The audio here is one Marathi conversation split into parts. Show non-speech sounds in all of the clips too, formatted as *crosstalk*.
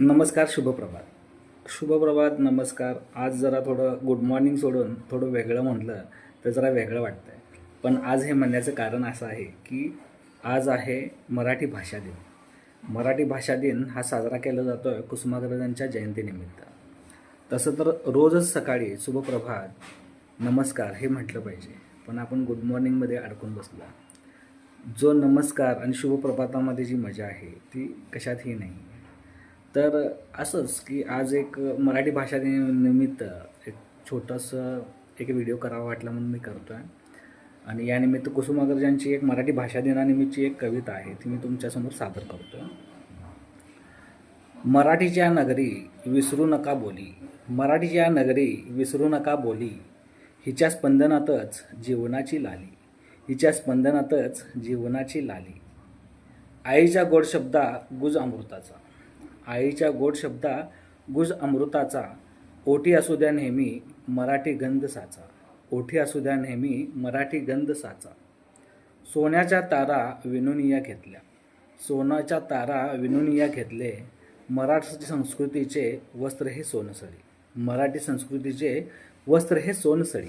नमस्कार शुभप्रभात. शुभप्रभात नमस्कार. आज जरा थोडं गुड मॉर्निंग सोडून थोडं वेगळं म्हटलं तर जरा वेगळं वाटतं आहे पण आज हे म्हणण्याचं कारण असं आहे की आज आहे मराठी भाषा दिन. मराठी भाषा दिन हा साजरा केला जातो आहे कुसुमाग्रजांच्या जयंतीनिमित्त. तसं तर रोजच सकाळी शुभप्रभात नमस्कार हे म्हटलं पाहिजे. पण आपण गुड मॉर्निंगमध्ये अडकून बसला. जो नमस्कार आणि शुभप्रभातामध्ये जी मजा आहे ती कशातही नाही. तर असंच की आज एक मराठी भाषा निमित्त एक छोटंसं एक व्हिडिओ करावा वाटला म्हणून मी करतो आहे आणि यानिमित्त कुसुमाग्रजांची एक मराठी भाषा दिनानिमित्तची एक कविता आहे ती मी तुमच्यासमोर सादर करतो मराठीच्या नगरी विसरू नका बोली मराठीच्या नगरी विसरू नका बोली हिच्या स्पंदनातच जीवनाची लाली हिच्या स्पंदनातच जीवनाची लाली. आईच्या गोड शब्दा गुज अमृताचा. आईच्या गोड शब्दा गुज अमृताचा ओठी असू द्या नेहमी मराठी गंध साचा. ओठी असू द्या नेहमी मराठी गंध साचा. सोन्याच्या तारा विनुनिया घेतल्या. सोन्याच्या तारा विनुनिया घेतले. मराठी संस्कृतीचे वस्त्र हे सोनसळी. मराठी संस्कृतीचे वस्त्र हे सोनसळी.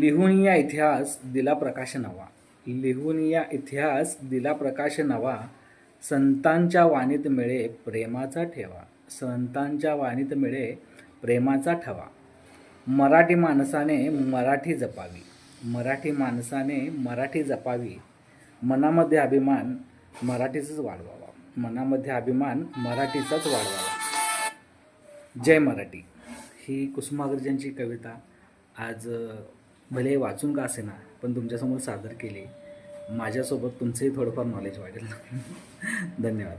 लिहून या इतिहास दिला प्रकाश नवा. लिहून या इतिहास दिला प्रकाश नवा. संतांच्या वाणीत मिळे प्रेमाचा ठेवा. संतांच्या वाणीत मिळे प्रेमाचा ठेवा. मराठी माणसाने मराठी जपावी. मराठी माणसाने मराठी जपावी. मनामध्ये अभिमान मराठीचाच वाढवावा. मनामध्ये अभिमान मराठीचाच वाढवावा. जय मराठी. ही कुसुमाग्रजांची कविता आज भले वाचून का असेना पण तुमच्यासमोर सादर केली. माझ्यासोबत तुमचंही थोडंफार नॉलेज वाढेल. *laughs* धन्यवाद.